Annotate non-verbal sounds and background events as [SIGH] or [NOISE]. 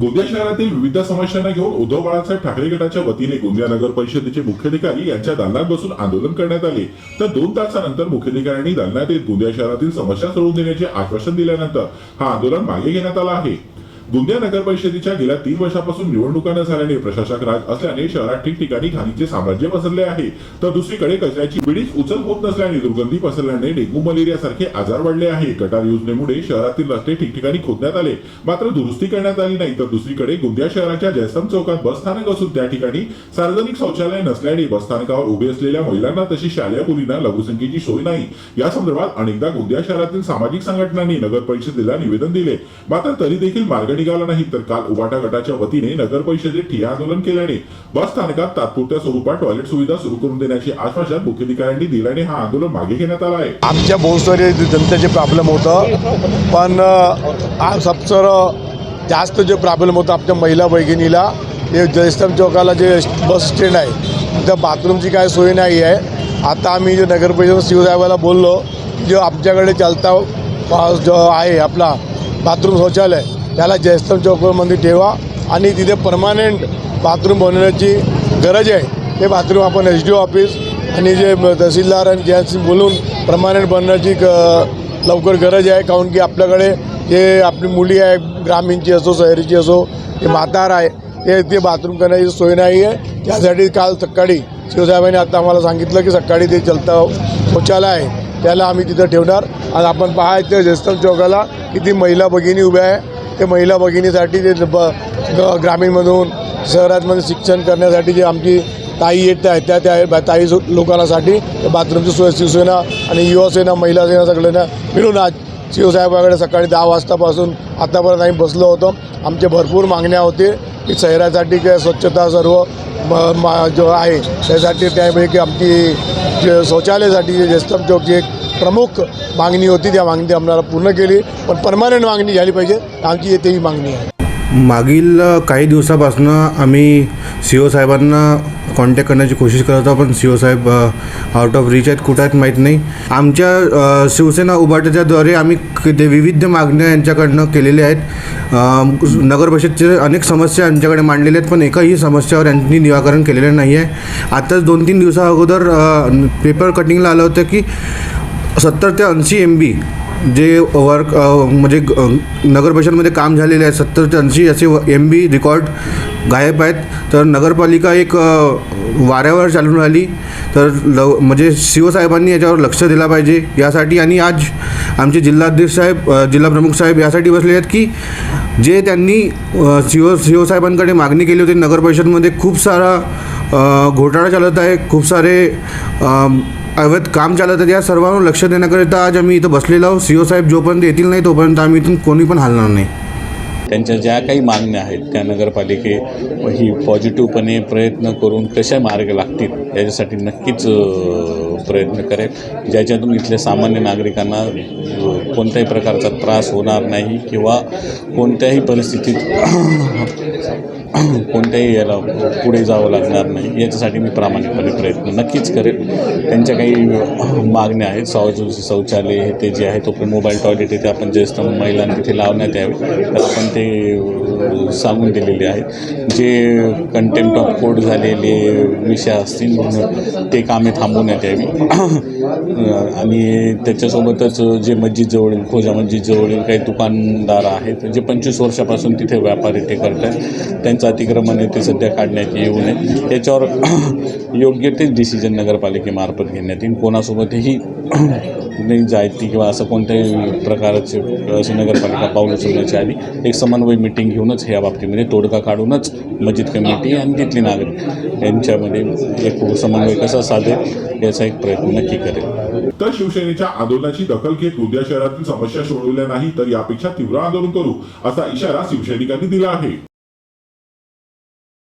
गोंदिया शहरातील विविध समस्यांना घेऊन उद्धव बाळासाहेब ठाकरे गटाच्या वतीने गोंदिया नगर परिषदेचे मुख्याधिकारी यांच्या दालनात बसून आंदोलन करण्यात आले. तर दोन तासानंतर मुख्याधिकाऱ्यांनी दालनात येत गोंदिया शहरातील समस्या सोडवून देण्याचे आश्वासन दिल्यानंतर हा आंदोलन मागे घेण्यात आला आहे. गोंदिया नगर परिषदेच्या गेल्या तीन वर्षापासून निवडणुका न झाल्याने प्रशासक राज असल्याने शहरात ठिकठिकाणी घाणीचे साम्राज्य पसरले आहे. तर दुसरीकडे कचऱ्याची पिढीच उचल होत नसल्याने दुर्गंधी पसरल्याने डेंग्यू मलेरिया सारखे आजार वाढले आहे. गटार योजनेमुळे शहरातील रस्ते ठिकठिकाणी खोदण्यात आले. मात्र दुरुस्ती करण्यात आली नाही. तर दुसरीकडे गोंदिया शहराच्या जयस्तम चौकात बस स्थानक असून त्या ठिकाणी सार्वजनिक शौचालय नसल्याने बस स्थानकावर उभे असलेल्या महिलांना तशी शालेय मुलींना लघुसंख्येची सोय नाही. या संदर्भात अनेकदा गोंदिया शहरातील सामाजिक संघटनांनी नगर परिषदेला निवेदन दिले. मात्र तरी देखील मार्ग निघाला नाही तर काल उबाटा गटाच्या वतीने नगर परिषदेत ठिय्या आंदोलन केल्याने बस स्थानकात तात्पुरत्या स्वरूपात टॉयलेट सुविधा सुरू करून देण्याचे आश्वासन मुख्याधिकाऱ्यांनी दिल्याने हा आंदोलन मागे घेण्यात आला आहे. आमच्या बहुत जनतेचे प्रॉब्लेम होतं पण आज सबसर जास्त जे प्रॉब्लेम होतं आमच्या महिला भगिनीला हे जयस्तंभ चौकाला जे बस स्टँड आहे त्या बाथरूमची काय सोय नाही आहे. आता आम्ही जे नगर परिषद शिवसाहेबाला बोललो जे आमच्याकडे चालता जो आहे आपला बाथरूम शौचालय त्याला जयस्तम चौकामध्ये ठेवा आणि तिथे परमानंट बाथरूम बनवण्याची गरज आहे. ते बाथरूम आपण एच डी ओ ऑफिस आणि जे तहसीलदार आणि ज्यांशी बोलून परमानंट बनण्याची ग लवकर गरज आहे. काहून की आपल्याकडे जे आपली मुली आहे ग्रामीणची असो शहरीची असो ते म्हातार आहे ते ते बाथरूम करण्याची सोय नाही आहे. त्यासाठी काल सकाळी शिवसाहेबांनी आता आम्हाला सांगितलं की सकाळी ते चलता शौचालय आहे. त्याला आम्ही तिथं ठेवणार. आणि आपण पाहायचं जयस्तंभ चौकाला किती महिला भगिनी उभ्या आहे. ते महिला भगिनीसाठी ते ब ग- ग्रामीणमधून शहरातमध्ये शिक्षण करण्यासाठी जे आमची ताई येत आहेत त्या त्या ताई सो- लोकांसाठी बाथरूमची सोय शिवसेना आणि युवासेना महिला सेना सगळ्यांना मिळून आज शिवसाहेबाकडे सकाळी दहा वाजतापासून आतापर्यंत आम्ही बसलो होतो. आमचे भरपूर मागण्या होते की शहरासाठी काय स्वच्छता सर्व म- मा- जो आहे त्यासाठी त्यापैकी आमची शौचालयासाठी जे जस्तम चौकची एक प्रमुख मागणी होती त्या मागणी आम्हाला पूर्ण केली पण परमानंट मागणी झाली पाहिजे. आमची ही मागणी आहे. मागील काही दिवसापासून आम्ही सी ओ साहेबांना कॉन्टॅक्ट करण्याची कोशिश करत आहोत पण सी ओ साहेब आउट ऑफ रिच आहेत कुठं आहेत माहीत नाही. आमच्या शिवसेना उभाट्याच्याद्वारे आम्ही ते विविध मागण्या यांच्याकडनं केलेल्या आहेत. नगर परिषदचे अनेक समस्या यांच्याकडे मांडलेल्या आहेत पण एकाही समस्यावर यांनी निराकरण केलेलं नाही आहे आताच दोन तीन दिवसा अगोदर पेपर कटिंगला आलं होतं की सत्तर ते ऐंशी एम बी जे वर्क म्हणजे ग- नगर परिषदमध्ये काम झालेले आहे सत्तर ते ऐंशी असे एम बी रेकॉर्ड गायब आहेत. तर नगरपालिका एक वाऱ्यावर चालून राहिली. तर लव म्हणजे शिवसाहेबांनी याच्यावर लक्ष दिलं पाहिजे. यासाठी आणि आज आमचे जिल्हाध्यक्ष साहेब जिल्हाप्रमुख साहेब यासाठी बसले आहेत की जे त्यांनी शिव शिवसाहेबांकडे मागणी केली होती. नगर परिषदमध्ये खूप सारा घोटाळा चालत आहे. खूप सारे अवैध काम चालत आहे या सर्वांवर लक्ष देण्याकरिता आज आम्ही इथं बसलेलो आहोत. सी ओ साहेब जोपर्यंत येतील नाही तोपर्यंत आम्ही इथून कोणी पण हलणार नाही. त्यांच्या ज्या काही मागण्या आहेत त्या नगरपालिके ही पॉझिटिव्हपणे प्रयत्न करून कशा मार्ग लागतील याच्यासाठी नक्कीच प्रयत्न करेल. ज्याच्यातून इथल्या सामान्य नागरिकांना कोणत्याही प्रकारचा त्रास होणार नाही किंवा कोणत्याही परिस्थितीत [CLEARS THROAT] कोणत्याही याला पुढे जावं लागणार नाही याच्यासाठी मी प्रामाणिकपणे प्रयत्न नक्कीच करेन. त्यांच्या काही मागण्या आहेत शौच शौचालय हे ते जे आहे तो मोबाईल टॉयलेट आहे ते आपण ज्येष्ठ महिलांना तिथे लावण्यात यावे. तर आपण ते सांगून दिलेले आहेत. जे कंटेम्प्ट ऑफ कोर्ट झालेले विषय असतील ते कामे थांबवण्यात यावी. [CLEARS THROAT] आणि त्याच्यासोबतच जे मस्जिदजवळील खोजा मस्जिदजवळील काही दुकानदार आहेत जे पंचवीस वर्षापासून तिथे व्यापारी ते करत आहेत. त्यांचं अतिक्रमण आहे ते सध्या काढण्यात येऊ नये. याच्यावर [CLEARS THROAT] योग्य तेच डिसिजन नगरपालिकेमार्फत घेण्यात येईल. कोणासोबतही [CLEARS THROAT] नाही जायती किंवा असं कोणत्याही प्रकारचे अशी नगरपालिका पाऊल उचलण्याच्या आधी एक समन्वय मिटिंग घेऊनच ह्या बाबतीमध्ये तोडगा काढूनच मस्जिद कमिटी आणि तिथले नागरिक यांच्यामध्ये एक समन्वय कसा साधेल याचा एक प्रयत्न नक्की करेल. तर शिवसेनेच्या आंदोलनाची दखल घेत गोंदिया शहरातील समस्या सोडवल्या नाही तर यापेक्षा तीव्र आंदोलन करू असा इशारा शिवसैनिकांनी दिला आहे.